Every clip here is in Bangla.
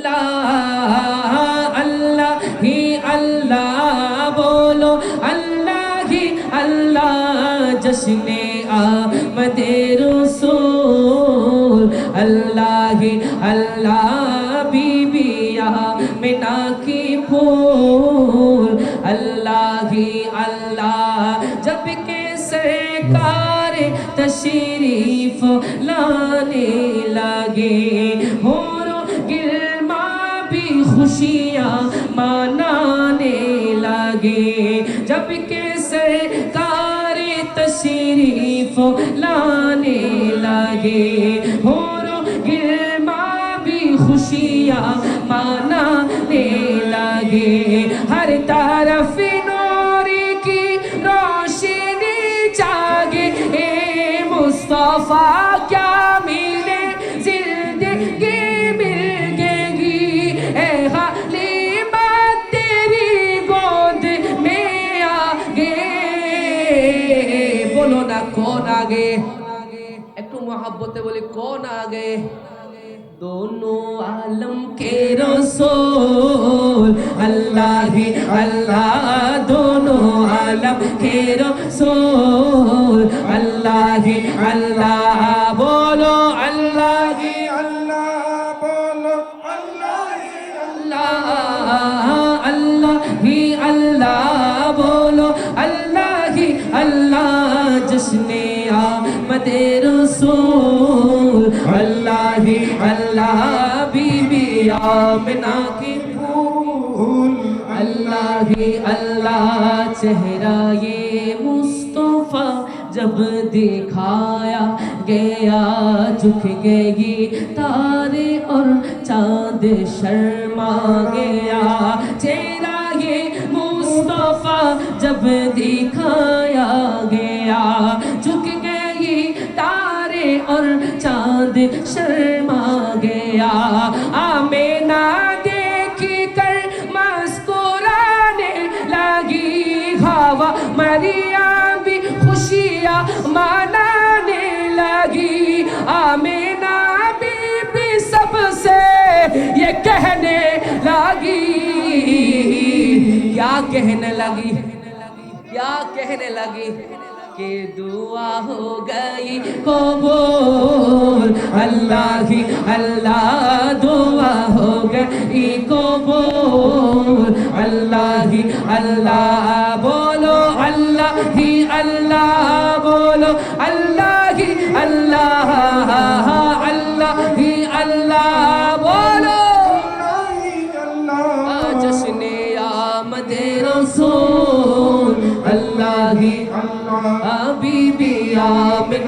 আল্লাহ আল্লাহ হি আল্লাহ বলো আল্লাহ হি আল্লাহ জশনে آمد رسول اللہ ہی اللہ بی بی منا کی پھول اللہ ہی اللہ جب کے سرکار تشریف لانے لگے ہو खुशियाँ मनाने लगे जब के सरकार तशरीफ लाने लगे होरो गिरमा भी खुशियाँ मनाने ہے اللہ دونوں عالم کے رسول اللہ ہے اللہ بولو اللہ ہے اللہ بولو اللہ ہے اللہ اللہ ہی اللہ بولو اللہ ہی اللہ جشن آمد رسول اللہ ہی اللہ بی بی آمنہ کی اللہ ہی اللہ چہرہ یہ مصطفیٰ جب دکھایا گیا جھک گئی تارے اور چاند شرما گیا چہرہ یہ مصطفیٰ جب دکھایا گیا جھک گئی تارے اور چاند شرما گیا آمینہ منانے لگی آمینہ بی بی سب سے یہ کہنے لگی کیا کہنے لگی کیا کہنے لگی के दुआ हो गई कबूल अल्लाह ही अल्लाह दुआ हो गई कबूल अल्लाह ही अल्लाह बोलो अल्लाह ही अल्लाह बोलो अल्लाह ही अल्लाह अल्लाह ही अल्लाह बोलो जश्न आमद रसूल अल्लाह ही সিয়াম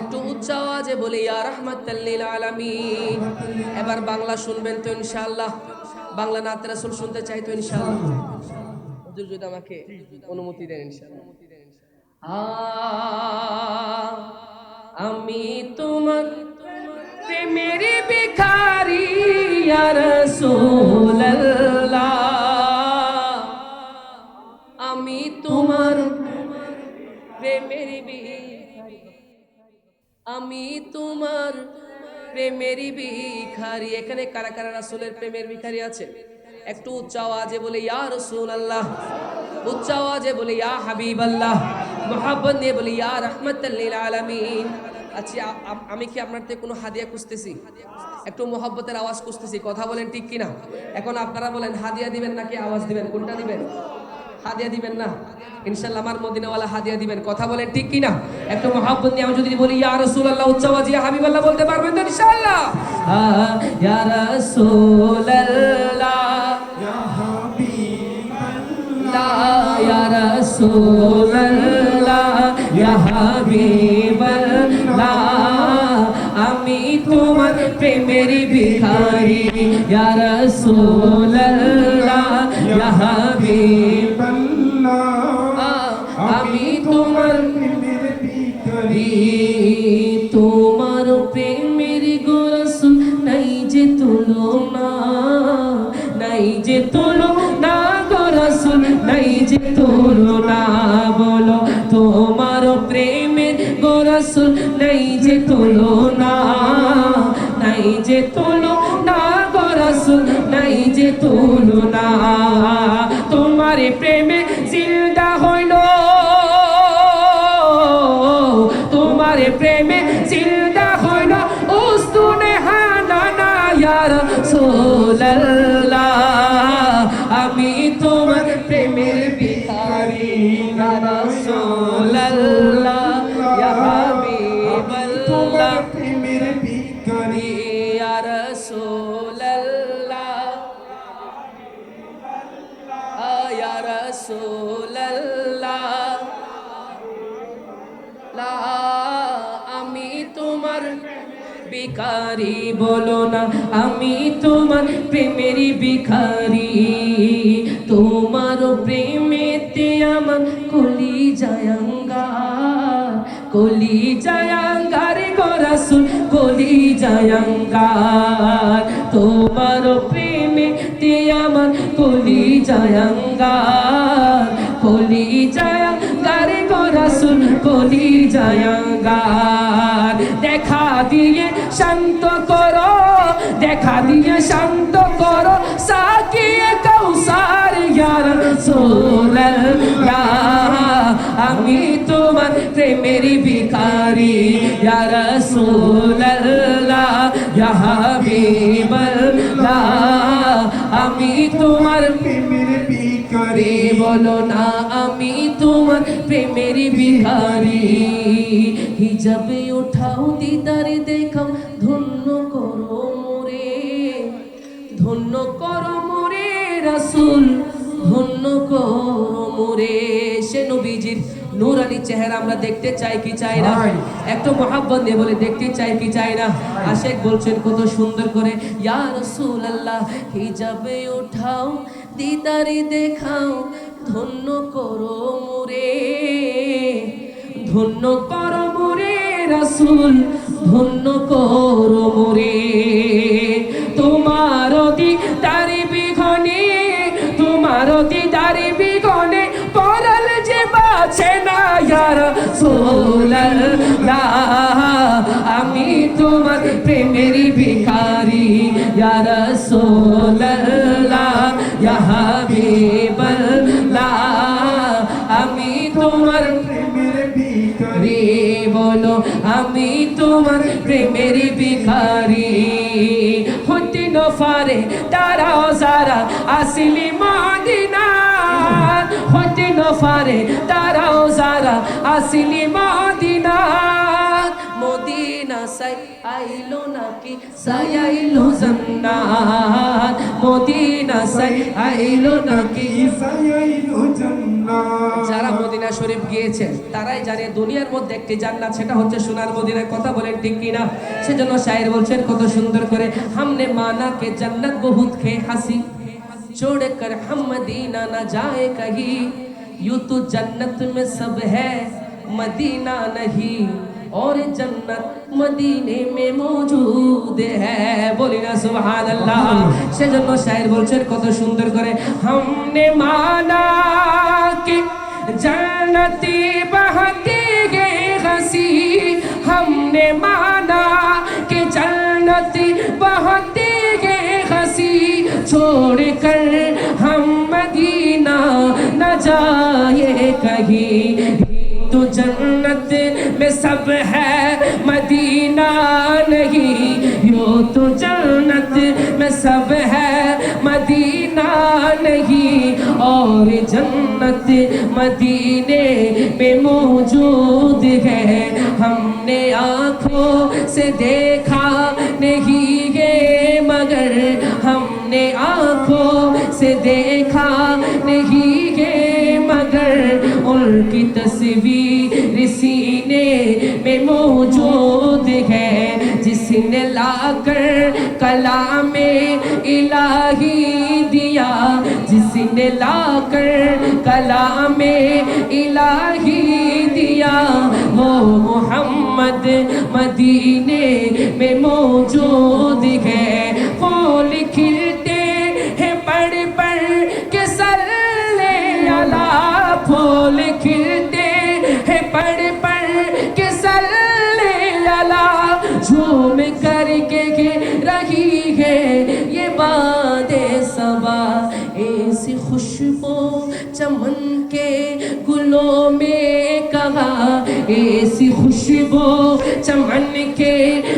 একটু উচ্চ আওয়াজে বলি ইয়া রাহমাতাল্লিল আলামিন। এবার বাংলা শুনবেন তো ইনশাল্লাহ বাংলা নাত রাসূল শুনতে চাই তো ইনশাল্লাহ যদি আমাকে অনুমতি দেন ইনশাল্লাহ আমি তোমার প্রেমের ইয়া রাসূলুল্লাহ। আমি তোমার প্রেমের আমি তোমার প্রেমেরই ভিখারি। এখানে কারা কারা রাসূলের প্রেমের ভিখারি আছে? একটু উচ্চ আওয়াজে বলে, ইয়া রাসূল আল্লাহ উচ্চ আওয়াজে বলে, ইয়া হাবিব আল্লাহ মোহাব্বত নিয়ে বলে, ইয়া রাহমাতাল লিল আলামিন। আচ্ছা আমি কি আপনার থেকে কোনো হাদিয়া খুঁজতেছি? একটু মোহাব্বতের আওয়াজ খুঁজতেছি, কথা বলেন ঠিক কিনা? এখন আপনারা বলেন, হাদিয়া দিবেন নাকি আওয়াজ দিবেন? কোনটা দিবেন? হাদিয়া দিবেন না। ইনশাল্লাহ আমার মদিনাওয়ালা হাদিয়া দিবেন, কথা বলেন ঠিক কিনা? একটু মহাব্বত নিয়ে আমি যদি বলি, ইয়া রাসূলুল্লাহ উচ্চাওয়াজ হাবিবাল্লাহ, বলতে পারবেন তো ইনশাআল্লাহ? ইয়া রাসূলুল্লাহ, ইয়া হাবিব লা ইয়া রাসূলুল্লাহ। ইয়া হাবিবাল্লাহ আমি তোমার প্রেমের ভিখারি। ইয়া রাসূলুল্লাহ, ইয়া হাবিব আমি তোমার প্রেমের ভিখারি। তোমার প্রেমের গোরসুল নাই যে তুলনা, নাই যে তুলনা গোরসুল নাই যে তুলনা। নাই যে তুলনা নাই যে তুলনা গরসুল নাই যে তুলনা। তোমার প্রেমে জিন্দা হইল বলো না, আমি তোমার প্রেমেরই ভিখারি। তোমার প্রেমেতে আমার কলি জায়াঙ্গার কলি জায়াঙ্গার গরাসুল কলি জায়াঙ্গার তোমার প্রেমেতে আমার কলি জায়াঙ্গার কলি জায়াঙ্গার গরাসুল কলি জায়াঙ্গার দেখা দিয়ে শান্ত করো দেখা দিয়ে শান্ত করো সাকিয়ে কৌসার ইয়ার সোল্লাহ আমি তোমার তোমার প্রেমের ভিখারি ইয়া রাসূলুল্লাহ ইয়া হাবিবাল্লাহ আমি তোমার প্রেমের ভিখারি রে বলো না, আমি তোমার প্রেমের বিহারি হিজাবে ওঠাও দিদারে দেখাও, ধন্য করো মোরে। ধন্য করো মোরে রাসুল, ধন্য করো মোরে। সে নবীজির নূরানি চেহারা আমরা দেখতে চাই কি চাই না। একটু মহাব্বত দিয়ে বলে দেখতে চাই কি চাই না? আশেক বলছেন কত সুন্দর করে ইয়া রাসূলুল্লাহ হিজাবে ওঠাও দিদারে দেখাও ধন্য করো মোরে ধন্য করো মোরে রাসূল ধন্য করো মোরে। আমি তোমার প্রেমের ভিখারি। ইয়ার হাবিবাল্লাহ, আমি তোমার প্রেমের বলো, আমি তোমার প্রেমের ভিখারি। হতে নফারে তারাও যারা আসিলি হতে নফারে তারাও যারা আসিলি মদিনা মদিনা সাই আইলো নাকি সাই আইলো জান্নাত মদিনা সাই আইলো নাকি ইসাইলো জান্নাত যারা মদিনা শরীফ গিয়েছেন তারাই জানে দুনিয়ার মধ্যে একটি জান্নাত সেটা হচ্ছে সোনার মদিনার কথা বলেন ঠিক কিনা সেজন্য শায়ের বলছেন কত সুন্দর করে हमने माना के जन्नत बहुत खे हंसी छोड़ कर हम मदीना न जाए कहीं یوں تو جنت میں سب ہے، مدینہ نہیں۔ اور جنت مدینے میں موجود ہے۔ بولینا سبحان اللہ شجن و شاعر بولچر کو تو شندر کرے ہم نے مانا کہ جنتی بہتی বহতি غسی ہم نے مانا کہ جنتی بہتی جائے کہیں تو جنت میں سب ہے مدینہ نہیں یوں تو جنت میں سب ہے مدینہ نہیں اور جنت مدینے میں موجود ہے ہم نے آنکھوں سے دیکھا نہیں ہے مگر ہم نے آنکھوں سے دیکھا کی تصویر سینے میں موجود ہے، جس نے لا کر کلام الہی دیا، جس نے لا کر کلام الہی دیا۔ وہ محمد مدینے میں موجود में कहा ऐसी खुशबू चमन के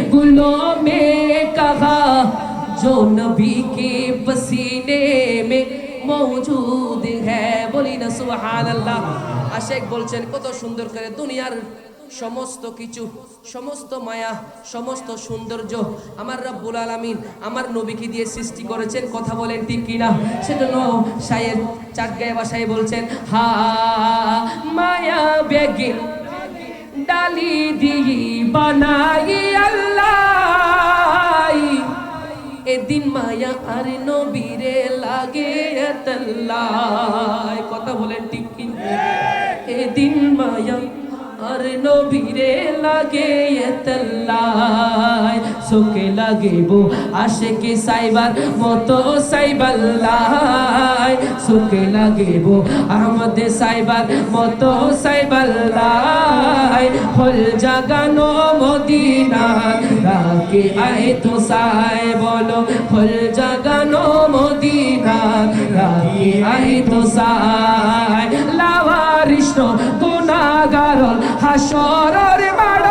गुलों में कहा जो नबी के पसीने में মৌজুদ হ্যাঁ বলি না সুবহান আল্লাহ আশেক বলছেন কত সুন্দর করে দুনিয়ার সমস্ত কিছু, সমস্ত মায়া, সমস্ত সৌন্দর্য আমার রব্বুল আলামিন আমার নবীকে দিয়ে সৃষ্টি করেছেন। কথা বলেন ঠিক কিনা? সেজন্য শায়ের চাটগায় বাসায় বলছেন, হা, মায়া বেগিন ডালি দিই বানাই আল্লাহ। এদিন মায়া আর নবীরে লাগে কথা বলেন ঠিক কি এদিন মায়া আর নবীরে লাগে তল্লায়। চোখে লাগিব আসে কি সাইবার মতো সাইবাল্লাই চোখে লাগিব আহমদ সাইবার মতো সাইবাল্লাই হল জাগানো মদিনা রাকে আয় তো সাই বলো। হল জাগানো মদিনা রাকে আয় তো সাই। লাওয়ারিষ্ণ গুনাগার হাসরের মাড়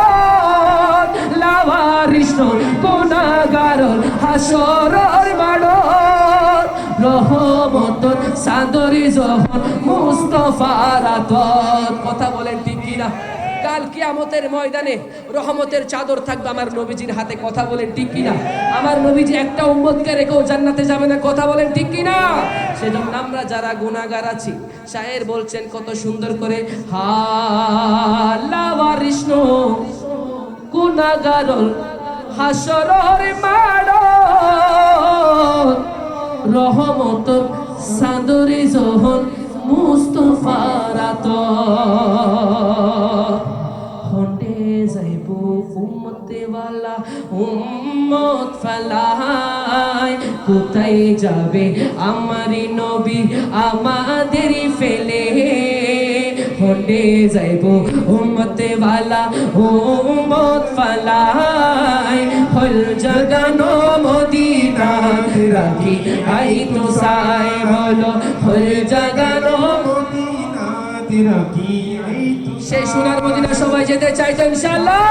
লাওয়ারিষ্ণ গুনাগার হাসরের মাড় রহমত সাদরি জহর মুস্তফারাত কথা বলেন ঠিক কিনা? কাল কিয়ামতের ময়দানে রহমতের চাদর থাকবে। আমার নবীজির হাতে কথা বলেন ঠিক কিনা? আমার নবীজি একটা উম্মতকে রেখেও জান্নাতে যাবে না। কথা বলেন ঠিক কিনা? সেজন্য আমরা যারা গুনাহগার আছি, শায়ের বলছেন কত সুন্দর করে, হালাওয়ারিষ্ণ, গুনাহগার হাসরের রহমত সাদরে জহন মুস্তফার হন্ডে যাইব উম্মত ফালাই কোথায় যাবে আমারি নবী? আমাদেরই ফেলে হন্ডে যাইব উম্মতে ওয়ালা উম্মত ফালাই হল জাগানো মদিনা, রাখি আই তো সাই বলো হল জাগানো মদিনাতে রাখি সেই সোনার মদিনা সবাই যেতে চাইতো ইনশাল্লাহ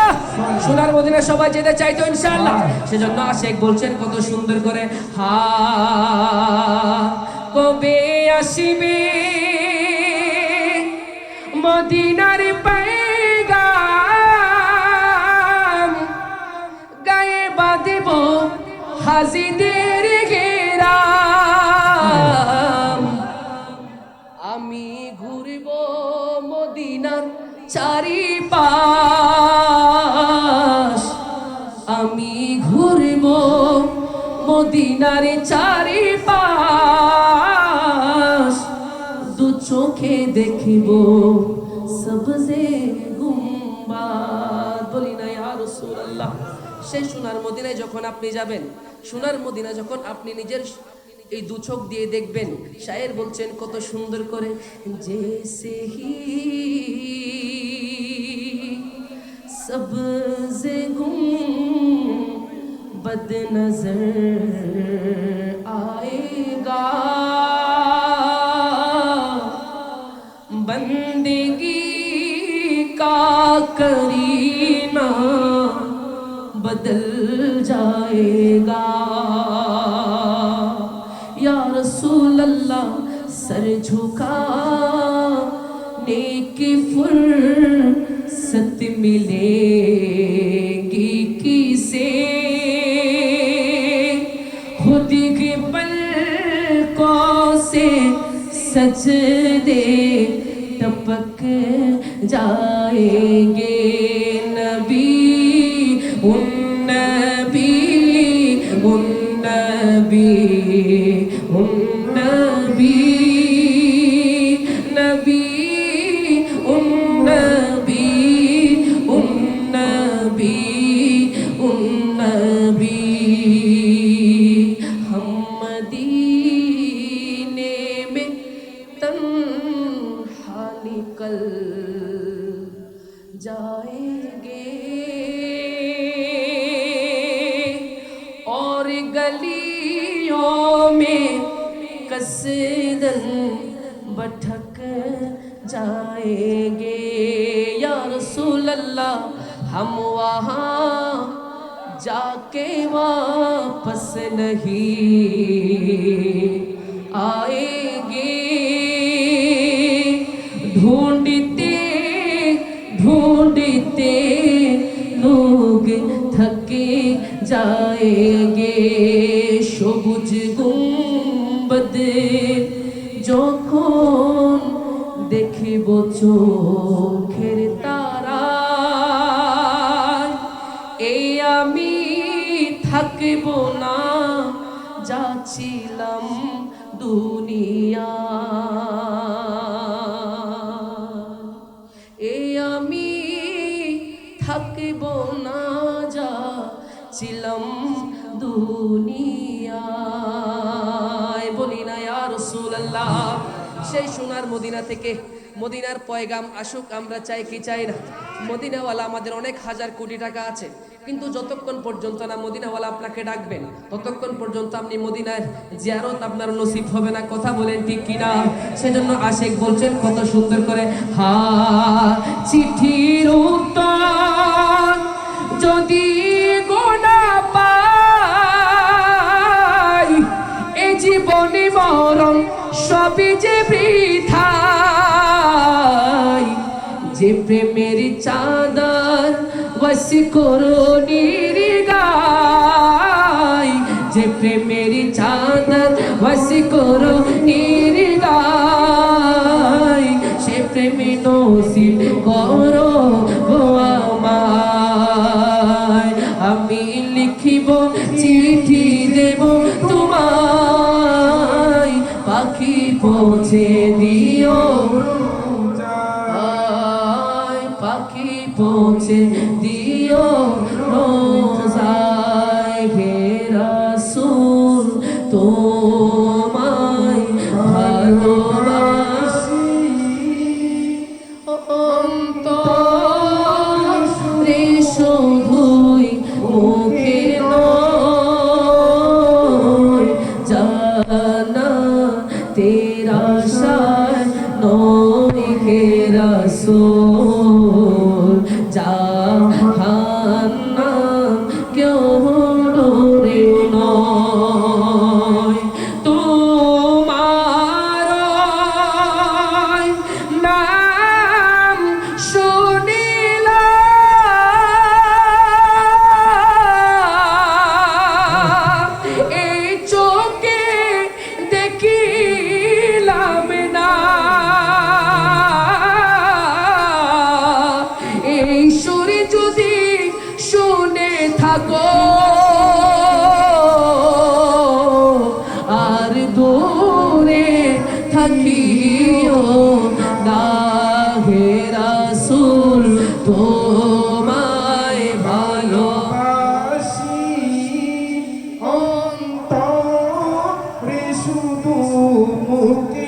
সোনার মদিনা সবাই যেতে চাইতো ইনশাআল্লাহ। সেজন্য আশেক বলছেন, কত সুন্দর করে, হা, কবে আসিবে মদিনার পায়গাম গায়ে বাঁধিব হাজিদের গেরাম মদিনার চারিপাশ দু চোখে দেখিব সবজে গুম্বাদ। বলি না, ইয়া রাসূলুল্লাহ। সেই সোনার মদিনায় যখন আপনি যাবেন, সোনার মদিনা যখন আপনি নিজের এই দু চোখ দিয়ে দেখবেন, শায়ের বলছেন, কত সুন্দর করে যে হি সবজে بد نظر آئے گا۔ بندگی کا کرینا بدل جائے گا۔ یا رسول اللہ، سر جھکا نیک فرصت ملے 그 밖에 자에게 مقصدن بٹھک جائیں گے۔ یا رسول اللہ ہم وہاں جا کے واپس نہیں آ যখন দেখিব চোখের তারা এই আমি থাকিব না সেই সোনার মদিনা থেকে মদিনার পয়গাম আসুক, আমরা চাই কি চাই না। মদিনাওয়ালা আমাদের অনেক হাজার কোটি টাকা আছে, কিন্তু যতক্ষণ পর্যন্ত না মদিনাওয়ালা আপনাকে ডাকবেন ততক্ষণ পর্যন্ত আপনি মদিনার জিয়ারত আপনার নসিব হবে না। কথা বলেন ঠিক কিনা? সেজন্য আশেক বলছেন, কত সুন্দর করে, হা, চিঠির উত্তর যদি প্রেমের চাঁদার বসি করো নির্গাই। যে প্রেমের চাঁদার বসি করো নির্গাই। সে প্রেমে নসিব করো গো আমায়। আমি লিখিব চিঠি দেব তোমায়। পাখি পৌঁছে দিও। পাখি পৌঁছে tú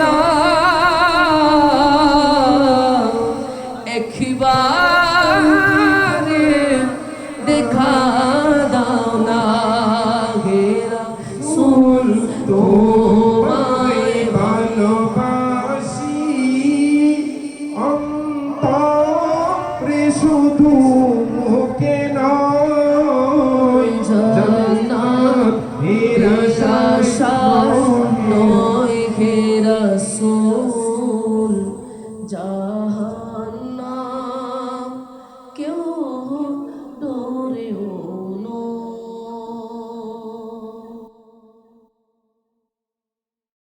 나